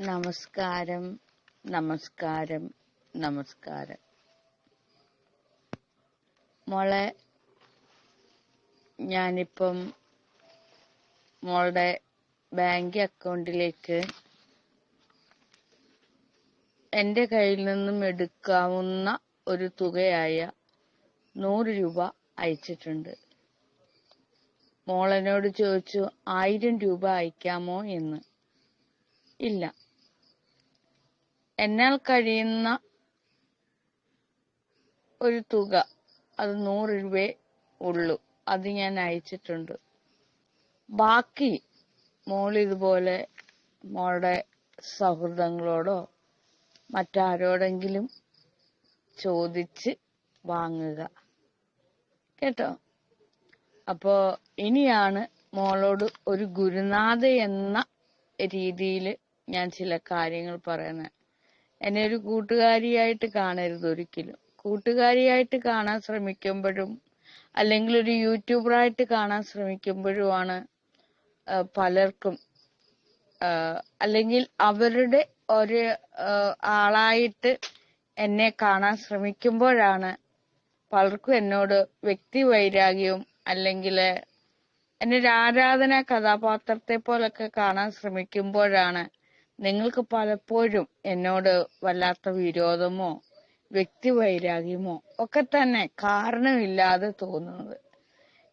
നമസ്കാരം നമസ്കാരം നമസ്കാരം. മോളെ ഞാനിപ്പം മോളുടെ ബാങ്ക് അക്കൗണ്ടിലേക്ക് എന്റെ കയ്യിൽ നിന്നും എടുക്കാവുന്ന ഒരു തുകയായ നൂറ് രൂപ അയച്ചിട്ടുണ്ട്. മോളെന്നോട് ചോദിച്ചു ആയിരം രൂപ അയക്കാമോ എന്ന്. ഇല്ല. എന്നാൽ കഴിയുന്ന ഒരു തുക അത് നൂറ് രൂപയെ ഉള്ളൂ. അത് ഞാൻ അയച്ചിട്ടുണ്ട്. ബാക്കി മോൾ ഇതുപോലെ മോളുടെ സൗഹൃദങ്ങളോടോ മറ്റാരോടെങ്കിലും ചോദിച്ച് വാങ്ങുക. കേട്ടോ? അപ്പോ ഇനിയാണ് മോളോട് ഒരു ഗുരുനാഥ എന്ന രീതിയിൽ ഞാൻ ചില കാര്യങ്ങൾ പറയുന്നത്. എന്നെ ഒരു കൂട്ടുകാരിയായിട്ട് കാണരുത് ഒരിക്കലും. കൂട്ടുകാരിയായിട്ട് കാണാൻ ശ്രമിക്കുമ്പോഴും അല്ലെങ്കിൽ ഒരു യൂട്യൂബറായിട്ട് കാണാൻ ശ്രമിക്കുമ്പോഴുമാണ് പലർക്കും അല്ലെങ്കിൽ അവരുടെ ഒരു ആളായിട്ട് എന്നെ കാണാൻ ശ്രമിക്കുമ്പോഴാണ് പലർക്കും എന്നോട് വ്യക്തി വൈരാഗ്യവും അല്ലെങ്കിൽ എന്നെ ഒരു ആരാധന കഥാപാത്രത്തെ പോലൊക്കെ കാണാൻ ശ്രമിക്കുമ്പോഴാണ് നിങ്ങൾക്ക് പലപ്പോഴും എന്നോട് വല്ലാത്ത വിരോധമോ വ്യക്തി വൈരാഗ്യമോ ഒക്കെ തന്നെ കാരണമില്ലാതെ തോന്നുന്നത്.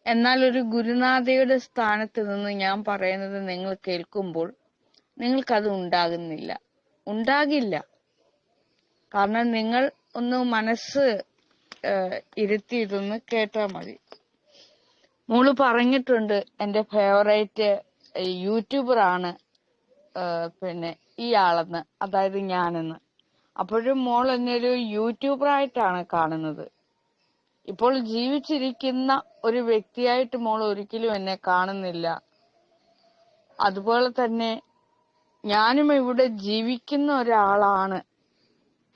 എന്നാൽ ഒരു ഗുരുനാഥയുടെ സ്ഥാനത്ത് നിന്ന് ഞാൻ പറയുന്നത് നിങ്ങൾ കേൾക്കുമ്പോൾ നിങ്ങൾക്കത് ഉണ്ടാകുന്നില്ല. ഉണ്ടാകില്ല. കാരണം നിങ്ങൾ ഒന്ന് മനസ്സ് ഇരുത്തി ഇതൊന്ന് കേട്ടാ മതി. മോൾ പറഞ്ഞിട്ടുണ്ട് എന്റെ ഫേവറേറ്റ് യൂട്യൂബർ ആണ് പിന്നെ ഇയാളെന്ന് അതായത് ഞാനെന്ന്. അപ്പോഴും മോൾ എന്നെ ഒരു യൂട്യൂബറായിട്ടാണ് കാണുന്നത്. ഇപ്പോൾ ജീവിച്ചിരിക്കുന്ന ഒരു വ്യക്തിയായിട്ട് മോൾ ഒരിക്കലും എന്നെ കാണുന്നില്ല. അതുപോലെ തന്നെ ഞാനും ഇവിടെ ജീവിക്കുന്ന ഒരാളാണ്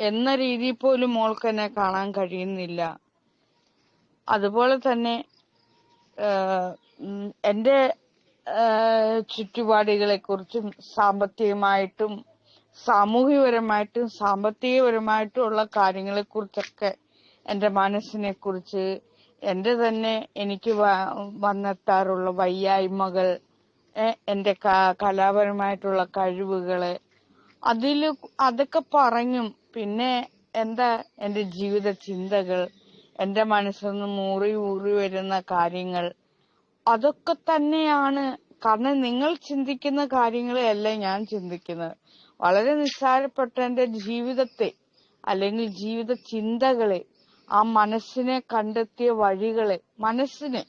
എന്ന രീതിയിൽ പോലും മോൾക്ക് എന്നെ കാണാൻ കഴിയുന്നില്ല. അതുപോലെ തന്നെ എന്റെ ചുറ്റുപാടുകളെ കുറിച്ചും സാമ്പത്തികമായിട്ടും സാമൂഹികപരമായിട്ടും സാമ്പത്തികപരമായിട്ടും ഉള്ള കാര്യങ്ങളെ കുറിച്ചൊക്കെ എന്റെ മനസ്സിനെ കുറിച്ച് എന്റെ തന്നെ എനിക്ക് വന്നെത്താറുള്ള വയ്യായ്മകൾ എന്റെ കലാപരമായിട്ടുള്ള കഴിവുകൾ അതിൽ അതൊക്കെ പറഞ്ഞും. പിന്നെ എന്താ എന്റെ ജീവിത ചിന്തകൾ എന്റെ മനസ്സിൽ നിന്ന് മൂറി ഊറി വരുന്ന കാര്യങ്ങൾ അതൊക്കെ തന്നെയാണ്. കാരണം നിങ്ങൾ ചിന്തിക്കുന്ന കാര്യങ്ങളെയല്ല ഞാൻ ചിന്തിക്കുന്നത്. വളരെ നിസ്സാരപ്പെട്ട എന്റെ ജീവിതത്തെ അല്ലെങ്കിൽ ജീവിത ചിന്തകളെ ആ മനസ്സിനെ കണ്ടെത്തിയ വഴികളെ മനസ്സിനെ.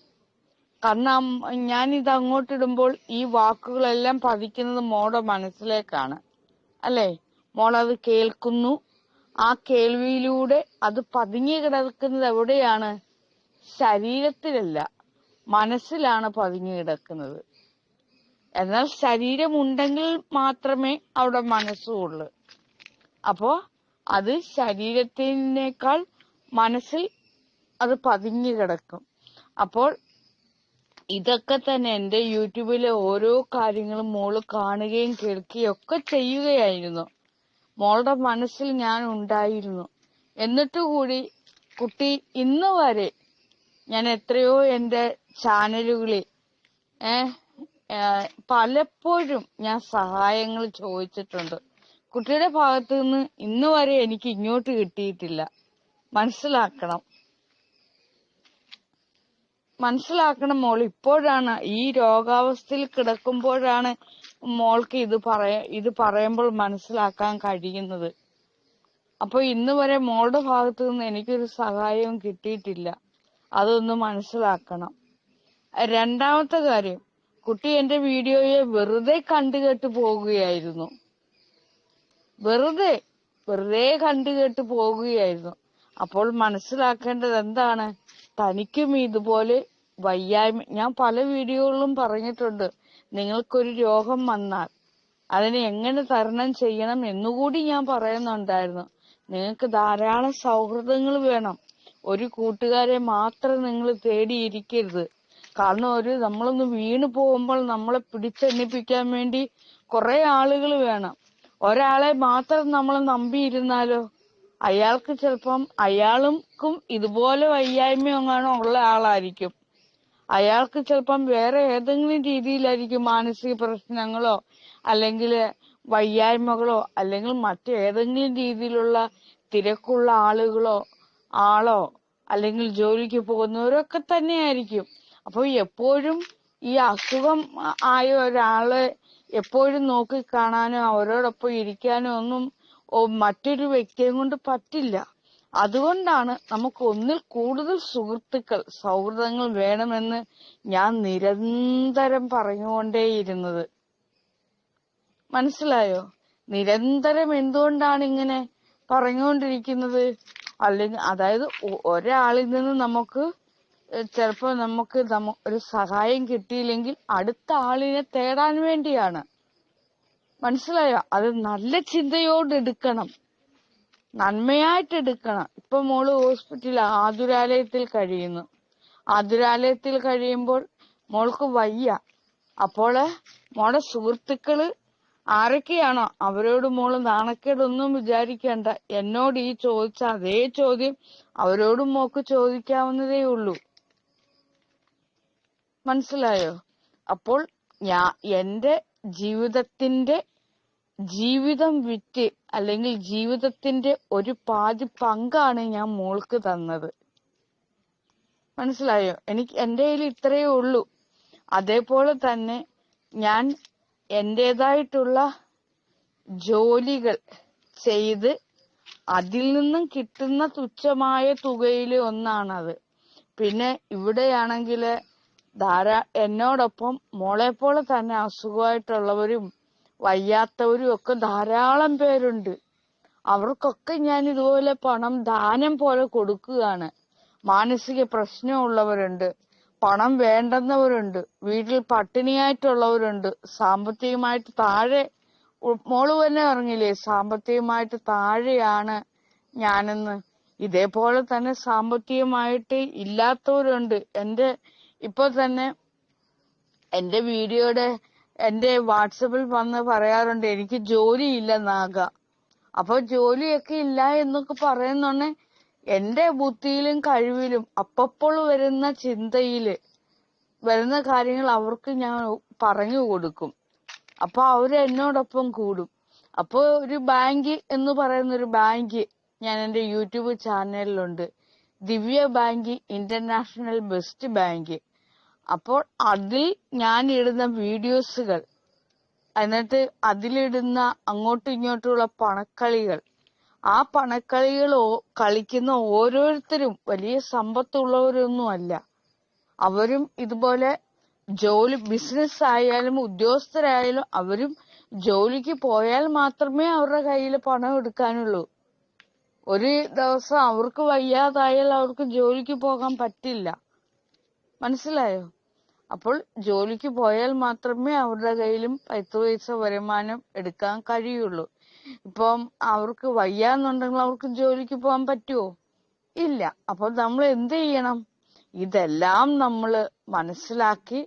കാരണം ഞാൻ ഇത് അങ്ങോട്ടിടുമ്പോൾ ഈ വാക്കുകളെല്ലാം പതിക്കുന്നത് മോടെ മനസ്സിലേക്കാണ്. അല്ലേ? മോൾ അത് കേൾക്കുന്നു. ആ കേൾവിയിലൂടെ അത് പതുങ്ങി കിടക്കുന്നത് എവിടെയാണ്? ശരീരത്തിലല്ല. മനസ്സിലാണ് പതുങ്ങി കിടക്കുന്നത്. എന്നാൽ ശരീരമുണ്ടെങ്കിൽ മാത്രമേ അവിടെ മനസ്സുള്ളൂ. അപ്പോ അത് ശരീരത്തിനേക്കാൾ മനസ്സിൽ അത് പതുങ്ങി കിടക്കും. അപ്പോൾ ഇതൊക്കെ തന്നെ എന്റെ യൂട്യൂബിലെ ഓരോ കാര്യങ്ങളും മോൾ കാണുകയും കേൾക്കുകയും ഒക്കെ ചെയ്യുകയായിരുന്നു. മോളുടെ മനസ്സിൽ ഞാൻ ഉണ്ടായിരുന്നു. എന്നിട്ട് കൂടി കുട്ടി ഇന്ന് വരെ ഞാൻ എത്രയോ എന്റെ ചാനലുകളിൽ പലപ്പോഴും ഞാൻ സഹായങ്ങൾ ചോദിച്ചിട്ടുണ്ട്. കുട്ടിയുടെ ഭാഗത്ത് നിന്ന് ഇന്ന് വരെ എനിക്ക് ഇങ്ങോട്ട് കിട്ടിയിട്ടില്ല. മനസ്സിലാക്കണം. മനസ്സിലാക്കണം മോൾ. ഇപ്പോഴാണ് ഈ രോഗാവസ്ഥയിൽ കിടക്കുമ്പോഴാണ് മോൾക്ക് ഇത് പറയ ഇത് പറയുമ്പോൾ മനസ്സിലാക്കാൻ കഴിയുന്നത്. അപ്പൊ ഇന്ന് വരെ മോളുടെ ഭാഗത്തു നിന്ന് എനിക്കൊരു സഹായവും കിട്ടിയിട്ടില്ല. അതൊന്ന് മനസ്സിലാക്കണം. രണ്ടാമത്തെ കാര്യം കുട്ടി എന്റെ വീഡിയോയെ വെറുതെ കണ്ടുകെട്ട് പോകുകയായിരുന്നു. വെറുതെ വെറുതെ കണ്ടുകെട്ട് പോകുകയായിരുന്നു. അപ്പോൾ മനസ്സിലാക്കേണ്ടത് എന്താണ്? തനിക്കും ഇതുപോലെ വയ്യായ്മ ഞാൻ പല വീഡിയോകളിലും പറഞ്ഞിട്ടുണ്ട് നിങ്ങൾക്കൊരു രോഗം വന്നാൽ അതിനെ എങ്ങനെ തരണം ചെയ്യണം എന്നുകൂടി ഞാൻ പറയുന്നുണ്ടായിരുന്നു. നിങ്ങൾക്ക് ധാരാളം സൗഹൃദങ്ങൾ വേണം. ഒരു കൂട്ടുകാരെ മാത്രം നിങ്ങൾ തേടിയിരിക്കരുത്. കാരണം ഒരു നമ്മളൊന്ന് വീണു പോകുമ്പോൾ നമ്മളെ പിടിച്ചെണ്ണിപ്പിക്കാൻ വേണ്ടി കുറെ ആളുകൾ വേണം. ഒരാളെ മാത്രം നമ്മൾ നമ്പിയിരുന്നാലോ? അയാൾക്ക് ചിലപ്പം അയാൾക്കും ഇതുപോലെ വയ്യായ്മ ഉള്ള ആളായിരിക്കും. അയാൾക്ക് ചിലപ്പം വേറെ ഏതെങ്കിലും രീതിയിലായിരിക്കും മാനസിക പ്രശ്നങ്ങളോ അല്ലെങ്കിൽ വയ്യായ്മകളോ അല്ലെങ്കിൽ മറ്റേതെങ്കിലും രീതിയിലുള്ള തിരക്കുള്ള ആളുകളോ ആളോ അല്ലെങ്കിൽ ജോലിക്ക് പോകുന്നവരൊക്കെ തന്നെയായിരിക്കും. അപ്പോൾ എപ്പോഴും ഈ അസുഖം ആയ ഒരാളെ എപ്പോഴും നോക്കി കാണാനോ അവരോടൊപ്പം ഇരിക്കാനോ ഒന്നും മറ്റൊരു വ്യക്തിയെ കൊണ്ട് പറ്റില്ല. അതുകൊണ്ടാണ് നമുക്ക് ഒന്നിൽ കൂടുതൽ സുഹൃത്തുക്കൾ സൗഹൃദങ്ങൾ വേണമെന്ന് ഞാൻ നിരന്തരം പറഞ്ഞുകൊണ്ടേയിരുന്നത്. മനസ്സിലായോ? നിരന്തരം എന്തുകൊണ്ടാണ് ഇങ്ങനെ പറഞ്ഞുകൊണ്ടിരിക്കുന്നത്? അല്ലെങ്കിൽ അതായത് ഒരാളിൽ നിന്ന് നമുക്ക് ചിലപ്പോൾ നമുക്ക് ഒരു സഹായം കിട്ടിയില്ലെങ്കിൽ അടുത്ത ആളിനെ തേടാൻ വേണ്ടിയാണ്. മനസ്സിലായോ? അത് നല്ല ചിന്തയോടെ എടുക്കണം. നന്മയായിട്ട് എടുക്കണം. ഇപ്പൊ മോൾ ഹോസ്പിറ്റലിൽ ആതുരാലയത്തിൽ കഴിയുന്നു. ആതുരാലയത്തിൽ കഴിയുമ്പോൾ മോൾക്ക് വയ്യ. അപ്പോൾ മോളെ സുഹൃത്തുക്കൾ ആരൊക്കെയാണോ അവരോട് മോൾ നാണക്കേടൊന്നും വിചാരിക്കണ്ട. എന്നോട് ഈ ചോദിച്ച അതേ ചോദ്യം അവരോടും മോക്ക് ചോദിക്കാവുന്നതേ ഉള്ളൂ. മനസ്സിലായോ? അപ്പോൾ ഞാ എന്റെ ജീവിതത്തിന്റെ ജീവിതം വിറ്റ് അല്ലെങ്കിൽ ജീവിതത്തിന്റെ ഒരു പാതി പങ്കാണ് ഞാൻ മോൾക്ക് തന്നത്. മനസ്സിലായോ? എനിക്ക് എന്റെ കയ്യിൽ ഇത്രയേ ഉള്ളൂ. അതേപോലെ തന്നെ ഞാൻ എന്റേതായിട്ടുള്ള ജോലികൾ ചെയ്ത് അതിൽ നിന്നും കിട്ടുന്ന തുച്ഛമായ തുകയിൽ ഒന്നാണത്. പിന്നെ ഇവിടെയാണെങ്കിൽ ധാരാ എന്നോടൊപ്പം മോളെ പോലെ തന്നെ അസുഖമായിട്ടുള്ളവരും വയ്യാത്തവരും ഒക്കെ ധാരാളം പേരുണ്ട്. അവർക്കൊക്കെ ഞാൻ ഇതുപോലെ പണം ദാനം പോലെ കൊടുക്കുകയാണ്. മാനസിക പ്രശ്നമുള്ളവരുണ്ട്. പണം വേണ്ടെന്നവരുണ്ട്. വീട്ടിൽ പട്ടിണിയായിട്ടുള്ളവരുണ്ട്. സാമ്പത്തികമായിട്ട് താഴെ മോൾ തന്നെ പറഞ്ഞില്ലേ സാമ്പത്തികമായിട്ട് താഴെയാണ് ഞാനെന്ന്. ഇതേപോലെ തന്നെ സാമ്പത്തികമായിട്ട് ഇല്ലാത്തവരുണ്ട്. എന്റെ ഇപ്പൊ തന്നെ എന്റെ വീഡിയോയുടെ എന്റെ വാട്സപ്പിൽ വന്ന് പറയാറുണ്ട് എനിക്ക് ജോലിയില്ല നാഗ. അപ്പൊ ജോലിയൊക്കെ ഇല്ല എന്നൊക്കെ പറയുന്നുണ്ടെ എന്റെ ബുദ്ധിയിലും കഴിവിലും അപ്പപ്പോൾ വരുന്ന ചിന്തയിൽ വരുന്ന കാര്യങ്ങൾ അവർക്ക് ഞാൻ പറഞ്ഞു കൊടുക്കും. അപ്പൊ അവർ എന്നോടൊപ്പം കൂടും. അപ്പൊ ഒരു ബാങ്ക് എന്ന് പറയുന്ന ഒരു ബാങ്ക് ഞാൻ എന്റെ YouTube ചാനലിലുണ്ട്. Divya bank international best bank. അപ്പോൾ അതിൽ ഞാൻ ഇടുന്ന വീഡിയോസുകൾ എന്നിട്ട് അതിലിടുന്ന അങ്ങോട്ടും ഇങ്ങോട്ടുമുള്ള പണക്കളികൾ ആ പണക്കളികളോ കളിക്കുന്ന ഓരോരുത്തരും വലിയ സമ്പത്തുള്ളവരൊന്നും അല്ല അവരും ഇതുപോലെ ജോലി ബിസിനസ് ആയാലും ഉദ്യോഗസ്ഥരായാലും അവരും ജോലിക്ക് പോയാൽ മാത്രമേ അവരുടെ കയ്യിൽ പണം എടുക്കാനുള്ളൂ. ഒരു ദിവസം അവർക്ക് വയ്യാതായാൽ അവർക്ക് ജോലിക്ക് പോകാൻ പറ്റില്ല. മനസ്സിലായോ? അപ്പോൾ ജോലിക്ക് പോയാൽ മാത്രമേ അവരുടെ കയ്യിലും പത്ത് പൈസ വരുമാനം എടുക്കാൻ കഴിയുള്ളൂ. ഇപ്പം അവർക്ക് വയ്യാന്നുണ്ടെങ്കിൽ അവർക്ക് ജോലിക്ക് പോകാൻ പറ്റുമോ ഇല്ല. അപ്പോൾ നമ്മൾ എന്ത് ചെയ്യണം? ഇതെല്ലാം നമ്മൾ മനസ്സിലാക്കി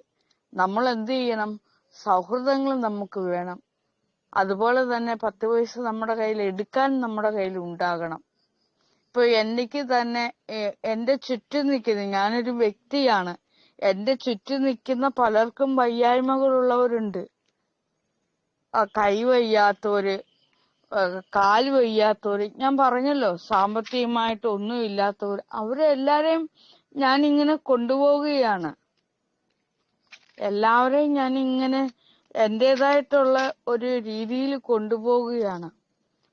നമ്മൾ എന്ത് ചെയ്യണം? സൗഹൃദങ്ങൾ നമുക്ക് വേണം. അതുപോലെ തന്നെ പത്ത് പൈസ നമ്മുടെ കയ്യിൽ എടുക്കാൻ നമ്മുടെ കയ്യിൽ ഉണ്ടാകണം. ഇപ്പൊ എനിക്ക് തന്നെ എന്റെ ചുറ്റും നിൽക്കുന്ന ഞാനൊരു വ്യക്തിയാണ്. എന്റെ ചുറ്റും നിൽക്കുന്ന പലർക്കും വയ്യായ്മകളുള്ളവരുണ്ട്. കൈ വയ്യാത്തവര് കാൽ വയ്യാത്തവര്. ഞാൻ പറഞ്ഞല്ലോ സാമ്പത്തികമായിട്ട് ഒന്നും ഇല്ലാത്തവർ അവരെല്ലാരെയും ഞാൻ ഇങ്ങനെ കൊണ്ടുപോവുകയാണ്. എല്ലാവരെയും ഞാൻ ഇങ്ങനെ എന്റേതായിട്ടുള്ള ഒരു രീതിയിൽ കൊണ്ടുപോവുകയാണ്.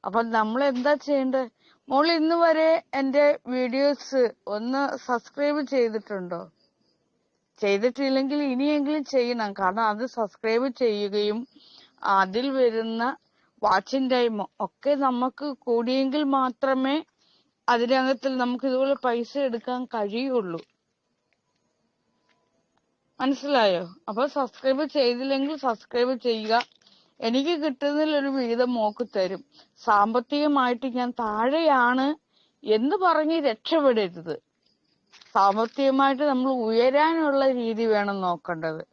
അപ്പൊ നമ്മൾ എന്താ ചെയ്യേണ്ടത് മോൾ ഇന്ന് വരെ എന്റെ വീഡിയോസ് ഒന്ന് സബ്സ്ക്രൈബ് ചെയ്തിട്ടുണ്ടോ? ചെയ്തിട്ടില്ലെങ്കിൽ ഇനിയെങ്കിലും ചെയ്യണം. കാരണം അത് സബ്സ്ക്രൈബ് ചെയ്യുകയും അതിൽ വരുന്ന വാച്ചിങ് ടൈം ഒക്കെ നമുക്ക് കൂടിയെങ്കിൽ മാത്രമേ അതിനകത്തിൽ നമുക്ക് ഇതുപോലെ പൈസ എടുക്കാൻ കഴിയുള്ളൂ. മനസ്സിലായോ? അപ്പൊ സബ്സ്ക്രൈബ് ചെയ്തില്ലെങ്കിൽ സബ്സ്ക്രൈബ് ചെയ്യുക. എനിക്ക് കിട്ടുന്നതിൽ ഒരു വിഹിതം മോക്ക് തരും. സാമ്പത്തികമായിട്ട് ഞാൻ താഴെയാണ് എന്ന് പറഞ്ഞ് രക്ഷപ്പെടരുത്. സാമ്പത്തികമായിട്ട് നമ്മൾ ഉയരാനുള്ള രീതി വേണം നോക്കേണ്ടത്.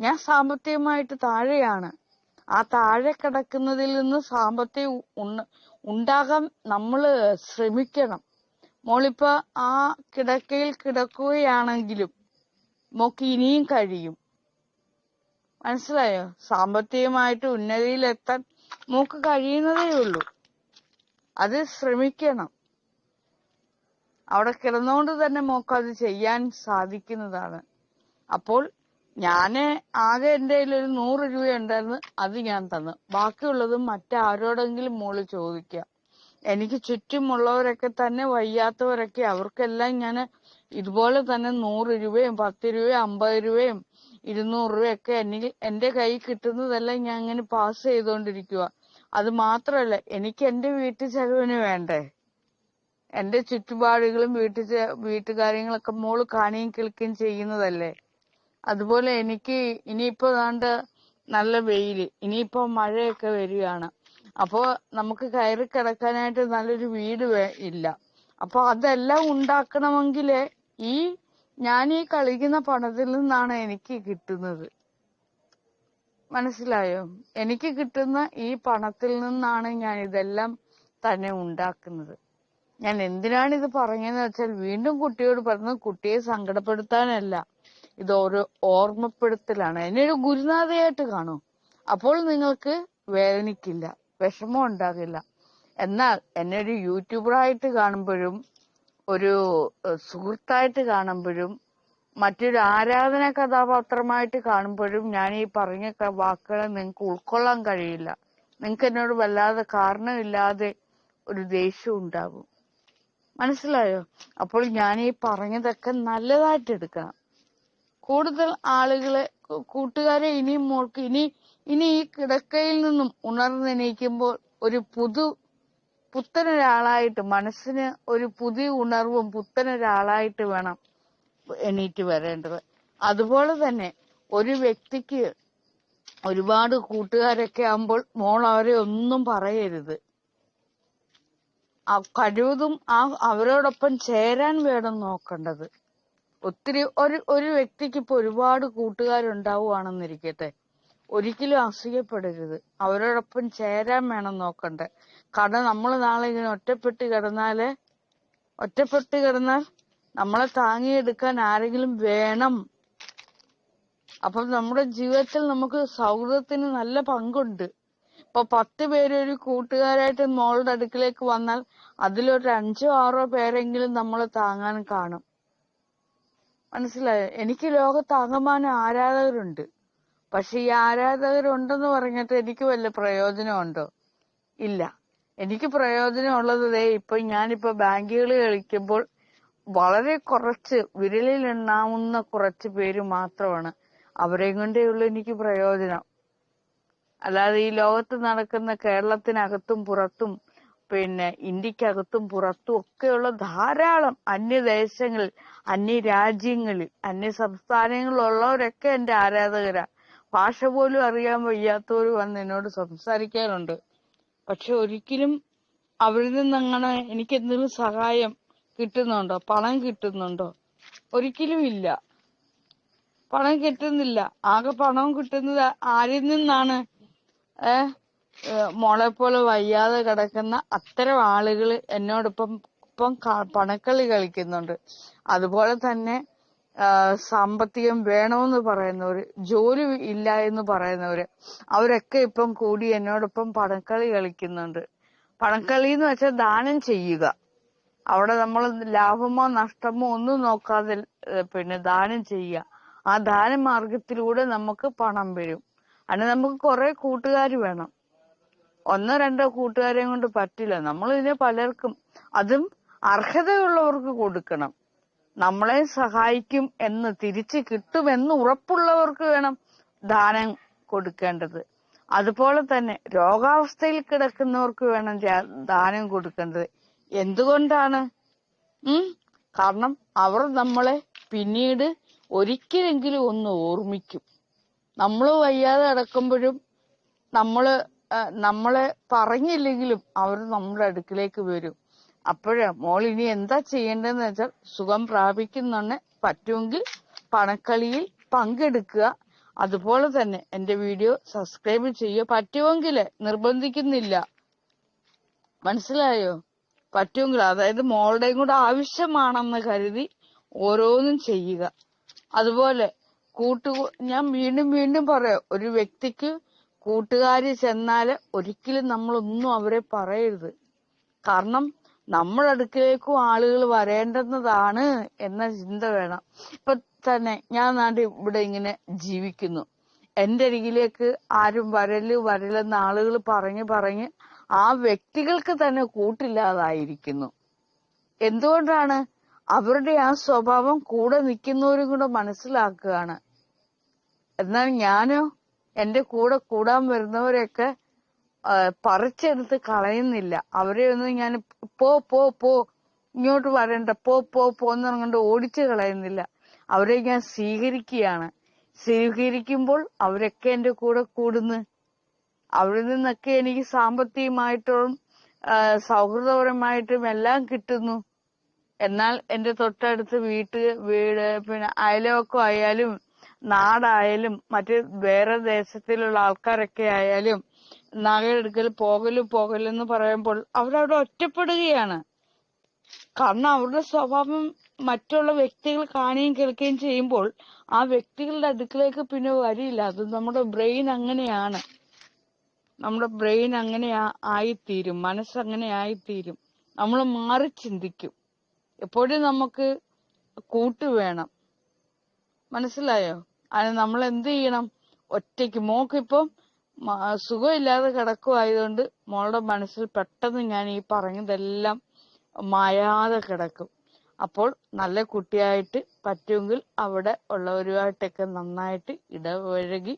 ഞാൻ സാമ്പത്തികമായിട്ട് താഴെയാണ്. ആ താഴെ കിടക്കുന്നതിൽ നിന്ന് സാമ്പത്തികം ഉണ്ടാകാൻ നമ്മൾ ശ്രമിക്കണം. മോളിപ്പോ ആ കിടക്കയിൽ കിടക്കുകയാണെങ്കിലും മോക്ക് ഇനിയും കഴിയും. മനസ്സിലായോ? സാമ്പത്തികമായിട്ട് ഉന്നതിയിൽ എത്താൻ മോക്ക് കഴിയുന്നതേ ഉള്ളൂ. അത് ശ്രമിക്കണം. അവിടെ കിടന്നുകൊണ്ട് തന്നെ മോക്ക് അത് ചെയ്യാൻ സാധിക്കുന്നതാണ്. അപ്പോൾ ഞാൻ ആകെ എന്റെ കയ്യിൽ ഒരു നൂറ് രൂപ ഉണ്ടായിരുന്നു അത് ഞാൻ തന്നു. ബാക്കിയുള്ളത് മറ്റാരോടെങ്കിലും മോൾ ചോദിക്കുക. എനിക്ക് ചുറ്റുമുള്ളവരൊക്കെ തന്നെ വയ്യാത്തവരൊക്കെ അവർക്കെല്ലാം ഞാൻ ഇതുപോലെ തന്നെ നൂറ് രൂപയും പത്ത് രൂപയും അമ്പത് രൂപയും ഇരുന്നൂറ് രൂപയൊക്കെ എനിക്ക് എന്റെ കൈ കിട്ടുന്നതെല്ലാം ഞാൻ ഇങ്ങനെ പാസ് ചെയ്തുകൊണ്ടിരിക്കുക അത് മാത്രമല്ല എനിക്ക് എന്റെ വീട്ടു ചെലവിന് വേണ്ടേ? എന്റെ ചുറ്റുപാടുകളും വീട്ടു വീട്ടുകാര്യങ്ങളൊക്കെ മോൾ കാണുകയും കേൾക്കുകയും ചെയ്യുന്നതല്ലേ? അതുപോലെ എനിക്ക് ഇനിയിപ്പോ ദാണ്ട് നല്ല വെയിൽ ഇനിയിപ്പോ മഴയൊക്കെ വരികയാണ്. അപ്പോ നമുക്ക് കയറി കിടക്കാനായിട്ട് നല്ലൊരു വീട് ഇല്ല. അപ്പൊ അതെല്ലാം ഉണ്ടാക്കണമെങ്കിലേ ഈ ഞാൻ ഈ കളിക്കുന്ന പണത്തിൽ നിന്നാണ് എനിക്ക് കിട്ടുന്നത്. മനസ്സിലായോ? എനിക്ക് കിട്ടുന്ന ഈ പണത്തിൽ നിന്നാണ് ഞാൻ ഇതെല്ലാം തന്നെ ഉണ്ടാക്കുന്നത്. ഞാൻ എന്തിനാണ് ഇത് പറഞ്ഞതെന്ന് വെച്ചാൽ വീണ്ടും കുട്ടിയോട് പറഞ്ഞത് കുട്ടിയെ സങ്കടപ്പെടുത്താനല്ല. ഇത് ഒരു ഓർമ്മപ്പെടുത്തലാണ്. എന്നെ ഒരു ഗുരുനാഥയായിട്ട് കാണൂ. അപ്പോൾ നിങ്ങൾക്ക് വേദനിക്കില്ല വിഷമം ഉണ്ടാകില്ല. എന്നാൽ എന്നെ ഒരു യൂട്യൂബറായിട്ട് കാണുമ്പോഴും ഒരു സുഹൃത്തായിട്ട് കാണുമ്പോഴും മറ്റൊരു ആരാധന കഥാപാത്രമായിട്ട് കാണുമ്പോഴും ഞാൻ ഈ പറഞ്ഞ വാക്കുകളെ നിങ്ങൾക്ക് ഉൾക്കൊള്ളാൻ കഴിയില്ല. നിങ്ങൾക്ക് എന്നോട് വല്ലാതെ കാരണമില്ലാതെ ഒരു ദേഷ്യം ഉണ്ടാകും. മനസ്സിലായോ? അപ്പോൾ ഞാൻ ഈ പറഞ്ഞതൊക്കെ നല്ലതായിട്ട് എടുക്കണം. കൂടുതൽ ആളുകളെ കൂട്ടുകാരെ ഇനിയും മോൾക്ക് ഇനി ഇനി ഈ കിടക്കയിൽ നിന്നും ഉണർന്നെണീക്കുമ്പോൾ ഒരു പുതു പുത്തനൊരാളായിട്ട് മനസ്സിന് ഒരു പുതിയ ഉണർവും പുത്തനൊരാളായിട്ട് വേണം എണീറ്റ് വരേണ്ടത്. അതുപോലെ തന്നെ ഒരു വ്യക്തിക്ക് ഒരുപാട് കൂട്ടുകാരൊക്കെ ആകുമ്പോൾ മോൾ അവരെ ഒന്നും പറയരുത്. കഴിവതും ആ അവരോടൊപ്പം ചേരാൻ വേണം നോക്കേണ്ടത്. ഒത്തിരി ഒരു ഒരു വ്യക്തിക്ക് ഇപ്പൊ ഒരുപാട് കൂട്ടുകാരുണ്ടാവുകയാണെന്നിരിക്കട്ടെ. ഒരിക്കലും അസൂയപ്പെടരുത്. അവരോടൊപ്പം ചേരാൻ വേണം നോക്കണ്ടേ. കാരണം നമ്മൾ നാളെ ഇങ്ങനെ ഒറ്റപ്പെട്ട് കിടന്നാൽ ഒറ്റപ്പെട്ട് കിടന്നാൽ നമ്മളെ താങ്ങിയെടുക്കാൻ ആരെങ്കിലും വേണം. അപ്പം നമ്മുടെ ജീവിതത്തിൽ നമുക്ക് സൗഹൃദത്തിന് നല്ല പങ്കുണ്ട്. ഇപ്പൊ പത്ത് പേര് ഒരു കൂട്ടുകാരായിട്ട് മോളുടെ അടുക്കിലേക്ക് വന്നാൽ അതിലൊരു അഞ്ചോ ആറോ പേരെങ്കിലും നമ്മളെ താങ്ങാൻ കാണും. മനസ്സിലായോ? എനിക്ക് ലോകത്ത് ആകമാനം ആരാധകരുണ്ട്. പക്ഷെ ഈ ആരാധകരുണ്ടെന്ന് പറഞ്ഞിട്ട് എനിക്ക് വല്ല പ്രയോജനമുണ്ടോ? ഇല്ല. എനിക്ക് പ്രയോജനമുള്ളത് ദേ ഇപ്പൊ ഞാനിപ്പോ ബാങ്കുകൾ കളിക്കുമ്പോൾ വളരെ കുറച്ച് വിരലിൽ എണ്ണാവുന്ന കുറച്ച് പേര് മാത്രമാണ്. അവരെയും കൊണ്ടേ ഉള്ളൂ എനിക്ക് പ്രയോജനം. അല്ലാതെ ഈ ലോകത്ത് നടക്കുന്ന കേരളത്തിനകത്തും പുറത്തും പിന്നെ ഇന്ത്യക്കകത്തും പുറത്തും ഒക്കെയുള്ള ധാരാളം അന്യദേശങ്ങളിൽ അന്യ രാജ്യങ്ങളിൽ അന്യ സംസ്ഥാനങ്ങളിലുള്ളവരൊക്കെ എന്റെ ആരാധകരാ. ഭാഷ പോലും അറിയാൻ വയ്യാത്തവർ വന്ന് എന്നോട് സംസാരിക്കാറുണ്ട്. പക്ഷെ ഒരിക്കലും അവരിൽ നിന്ന് അങ്ങനെ എനിക്ക് എന്തെങ്കിലും സഹായം കിട്ടുന്നുണ്ടോ? പണം കിട്ടുന്നുണ്ടോ? ഒരിക്കലും ഇല്ല. പണം കിട്ടുന്നില്ല. ആകെ പണം കിട്ടുന്നത് ആരിൽ നിന്നാണ്? ഏ? മോളെ പോലെ വയ്യാതെ കിടക്കുന്ന അത്തരം ആളുകൾ എന്നോടൊപ്പം ഇപ്പം ക- പണക്കളി കളിക്കുന്നുണ്ട്. അതുപോലെ തന്നെ സാമ്പത്തികം വേണമെന്ന് പറയുന്നവര് ജോലി ഇല്ല എന്ന് പറയുന്നവര് അവരൊക്കെ ഇപ്പം കൂടി എന്നോടൊപ്പം പണക്കളി കളിക്കുന്നുണ്ട്. പണക്കളി എന്ന് വെച്ചാൽ ദാനം ചെയ്യുക. അവിടെ നമ്മൾ ലാഭമോ നഷ്ടമോ ഒന്നും നോക്കാതെ പിന്നെ ദാനം ചെയ്യുക. ആ ദാന മാർഗത്തിലൂടെ നമുക്ക് പണം വരും. അതിന് നമുക്ക് കുറെ കൂട്ടുകാർ വേണം. ഒന്നോ രണ്ടോ കൂട്ടുകാരെയും കൊണ്ട് പറ്റില്ല. നമ്മൾ ഇതിനെ പലർക്കും അതും അർഹതയുള്ളവർക്ക് കൊടുക്കണം. നമ്മളെ സഹായിക്കും എന്ന് തിരിച്ച് കിട്ടുമെന്ന് ഉറപ്പുള്ളവർക്ക് വേണം ദാനം കൊടുക്കേണ്ടത്. അതുപോലെ തന്നെ രോഗാവസ്ഥയിൽ കിടക്കുന്നവർക്ക് വേണം ദാനം കൊടുക്കേണ്ടത്. എന്തുകൊണ്ടാണ്? ഉം? കാരണം അവർ നമ്മളെ പിന്നീട് ഒരിക്കലെങ്കിലും ഒന്ന് ഓർമ്മിക്കും. നമ്മൾ വയ്യാതെ കിടക്കുമ്പോഴും നമ്മൾ നമ്മളെ പറഞ്ഞില്ലെങ്കിലും അവർ നമ്മുടെ അടുക്കിലേക്ക് വരും. അപ്പോഴാ മോൾ ഇനി എന്താ ചെയ്യേണ്ടതെന്ന് വെച്ചാൽ സുഖം പ്രാപിക്കുന്നുണ്ട് പറ്റുമെങ്കിൽ പണക്കളിയിൽ പങ്കെടുക്കുക. അതുപോലെ തന്നെ എന്റെ വീഡിയോ സബ്സ്ക്രൈബ് ചെയ്യുക. പറ്റുമെങ്കിൽ നിർബന്ധിക്കുന്നില്ല. മനസ്സിലായോ? പറ്റുമെങ്കിൽ അതായത് മോളുടെയും കൂടെ ആവശ്യമാണെന്ന് കരുതി ഓരോന്നും ചെയ്യുക. അതുപോലെ കൂട്ടു ഞാൻ വീണ്ടും വീണ്ടും പറയാം ഒരു വ്യക്തിക്ക് കൂട്ടുകാരി ചെന്നാൽ ഒരിക്കലും നമ്മളൊന്നും അവരെ പറയരുത്. കാരണം നമ്മുടെ അടുക്കിലേക്കും ആളുകൾ വരേണ്ടുന്നതാണ് എന്ന ചിന്ത വേണം. ഇപ്പൊ തന്നെ ഞാൻ നാട്ടിൽ ഇവിടെ ഇങ്ങനെ ജീവിക്കുന്നു. എന്റെ അരികിലേക്ക് ആരും വരൽ വരലെന്ന് ആളുകൾ പറഞ്ഞ് പറഞ്ഞ് ആ വ്യക്തികൾക്ക് തന്നെ കൂട്ടില്ലാതായിരിക്കുന്നു. എന്തുകൊണ്ടാണ്? അവരുടെ ആ സ്വഭാവം കൂടെ നിൽക്കുന്നവരും കൂടെ മനസ്സിലാക്കുകയാണ്. എന്നാൽ ഞാനോ എന്റെ കൂടെ കൂടാൻ വരുന്നവരെയൊക്കെ പറിച്ചെടുത്ത് കളയുന്നില്ല. അവരെ ഒന്നും ഞാൻ പോ പോ പോ ഇങ്ങോട്ട് വരണ്ട പോ പോ പോന്ന് പറഞ്ഞുകൊണ്ട് ഓടിച്ചു കളയുന്നില്ല. അവരെ ഞാൻ സ്വീകരിക്കുകയാണ്. സ്വീകരിക്കുമ്പോൾ അവരൊക്കെ എന്റെ കൂടെ കൂടുന്നു. അവിടെ നിന്നൊക്കെ എനിക്ക് സാമ്പത്തികമായിട്ടും സൗഹൃദപരമായിട്ടും എല്ലാം കിട്ടുന്നു. എന്നാൽ എന്റെ തൊട്ടടുത്ത് വീട്ട് വീട് പിന്നെ അയൽവക്കം ആയാലും നാടായാലും മറ്റ് വേറെ ദേശത്തിലുള്ള ആൾക്കാരൊക്കെ ആയാലും നഗയെടുക്കൽ പോകൽ പോകലെന്ന് പറയുമ്പോൾ അവരവിടെ ഒറ്റപ്പെടുകയാണ്. കാരണം അവരുടെ സ്വഭാവം മറ്റുള്ള വ്യക്തികൾ കാണുകയും കേൾക്കുകയും ചെയ്യുമ്പോൾ ആ വ്യക്തികളുടെ അടുക്കിലേക്ക് പിന്നെ വരില്ല. അത് നമ്മുടെ ബ്രെയിൻ അങ്ങനെയാണ്. നമ്മുടെ ബ്രെയിൻ അങ്ങനെ ആയിത്തീരും. മനസ്സങ്ങനെ ആയിത്തീരും. നമ്മൾ മാറി ചിന്തിക്കും. എപ്പോഴും നമുക്ക് കൂട്ട് വേണം. മനസ്സിലായോ? അതിന് നമ്മൾ എന്ത് ചെയ്യണം? ഒറ്റയ്ക്ക്. മോക്കിപ്പം സുഖമില്ലാതെ കിടക്കുമായതുകൊണ്ട് മോളുടെ മനസ്സിൽ പെട്ടെന്ന് ഞാൻ ഈ പറഞ്ഞതെല്ലാം മായാതെ കിടക്കും. അപ്പോൾ നല്ല കുട്ടിയായിട്ട് പറ്റുമെങ്കിൽ അവിടെ ഉള്ളവരുമായിട്ടൊക്കെ നന്നായിട്ട് ഇടപഴകി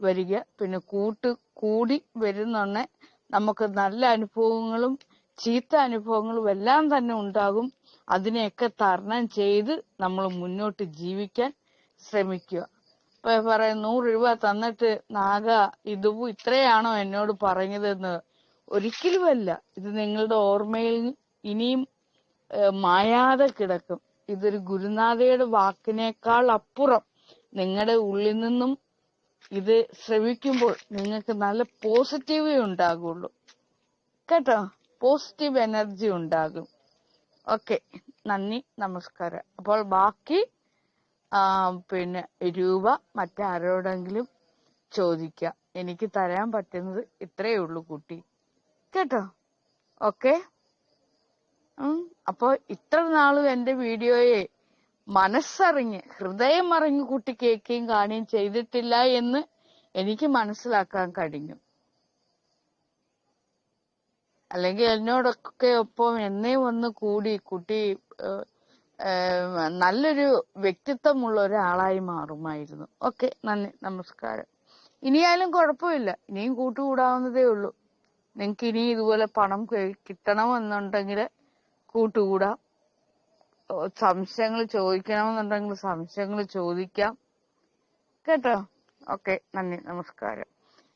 വരിക. പിന്നെ കൂട്ട് കൂടി വരുന്നുണ്ടെ നമുക്ക് നല്ല അനുഭവങ്ങളും ചീത്ത അനുഭവങ്ങളും എല്ലാം തന്നെ ഉണ്ടാകും. അതിനെയൊക്കെ തരണം ചെയ്ത് നമ്മൾ മുന്നോട്ട് ജീവിക്കാൻ ശ്രമിക്കുക. പറയാം നൂറ് രൂപ തന്നിട്ട് നാഗ ഇത് ഇത്രയാണോ എന്നോട് പറഞ്ഞതെന്ന്? ഒരിക്കലുമല്ല ഇത് നിങ്ങളുടെ ഓർമ്മയിൽ ഇനിയും മായാതെ കിടക്കും. ഇതൊരു ഗുരുനാഥയുടെ വാക്കിനേക്കാൾ അപ്പുറം. നിങ്ങളുടെ ഉള്ളിൽ നിന്നും ഇത് ശ്രവിക്കുമ്പോൾ നിങ്ങൾക്ക് നല്ല പോസിറ്റീവേ ഉണ്ടാകുള്ളൂ. കേട്ടോ? പോസിറ്റീവ് എനർജി ഉണ്ടാകും. ഓക്കെ. നന്ദി. നമസ്കാരം. അപ്പോൾ ബാക്കി പിന്നെ രൂപ മറ്റാരോടെങ്കിലും ചോദിക്ക. എനിക്ക് തരാൻ പറ്റുന്നത് ഇത്രയേ ഉള്ളൂ കുട്ടി. കേട്ടോ? ഓക്കെ? അപ്പോ ഇത്ര നാളും എന്റെ വീഡിയോയെ മനസ്സറിഞ്ഞ് ഹൃദയം അറിഞ്ഞ് കുട്ടി കേൾക്കുകയും കാണുകയും ചെയ്തിട്ടില്ല എന്ന് എനിക്ക് മനസ്സിലാക്കാൻ കഴിഞ്ഞു. അല്ലെങ്കിൽ എന്നോടൊക്കെ ഒപ്പം എന്നേ വന്ന് കൂടി കുട്ടി നല്ലൊരു വ്യക്തിത്വമുള്ള ഒരാളായി മാറുമായിരുന്നു. ഓക്കെ നന്ദി നമസ്കാരം. ഇനിയായാലും കുഴപ്പമില്ല. ഇനിയും കൂട്ടുകൂടാവുന്നതേ ഉള്ളൂ. നിങ്ങൾക്ക് ഇനി ഇതുപോലെ പണം കിട്ടണമെന്നുണ്ടെങ്കിൽ കൂട്ടുകൂടാം. സംശയങ്ങൾ ചോദിക്കണമെന്നുണ്ടെങ്കിൽ സംശയങ്ങൾ ചോദിക്കാം. കേട്ടോ? ഓക്കെ നന്ദി നമസ്കാരം.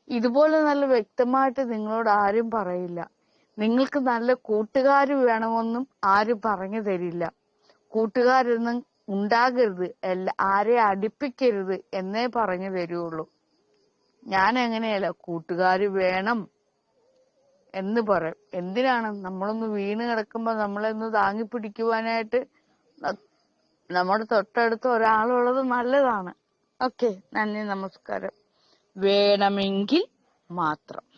ഇതുപോലെ നല്ല വ്യക്തമായിട്ട് നിങ്ങളോട് ആരും പറയില്ല. നിങ്ങൾക്ക് നല്ല കൂട്ടുകാർ വേണമെന്നും ആരും പറഞ്ഞു തരില്ല. കൂട്ടുകാരൊന്നും ഉണ്ടാകരുത്. ആരെ അടുപ്പിക്കരുത് എന്നേ പറഞ്ഞു വരുള്ളൂ. ഞാൻ എങ്ങനെയല്ല കൂട്ടുകാര് വേണം എന്ന് പറയും. എന്തിനാണ്? നമ്മളൊന്ന് വീണ് കിടക്കുമ്പോ നമ്മളെ ഒന്ന് താങ്ങി പിടിക്കുവാനായിട്ട് നമ്മുടെ തൊട്ടടുത്ത് ഒരാളുള്ളത് നല്ലതാണ്. ഓക്കെ നന്ദി നമസ്കാരം. വേണമെങ്കിൽ മാത്രം.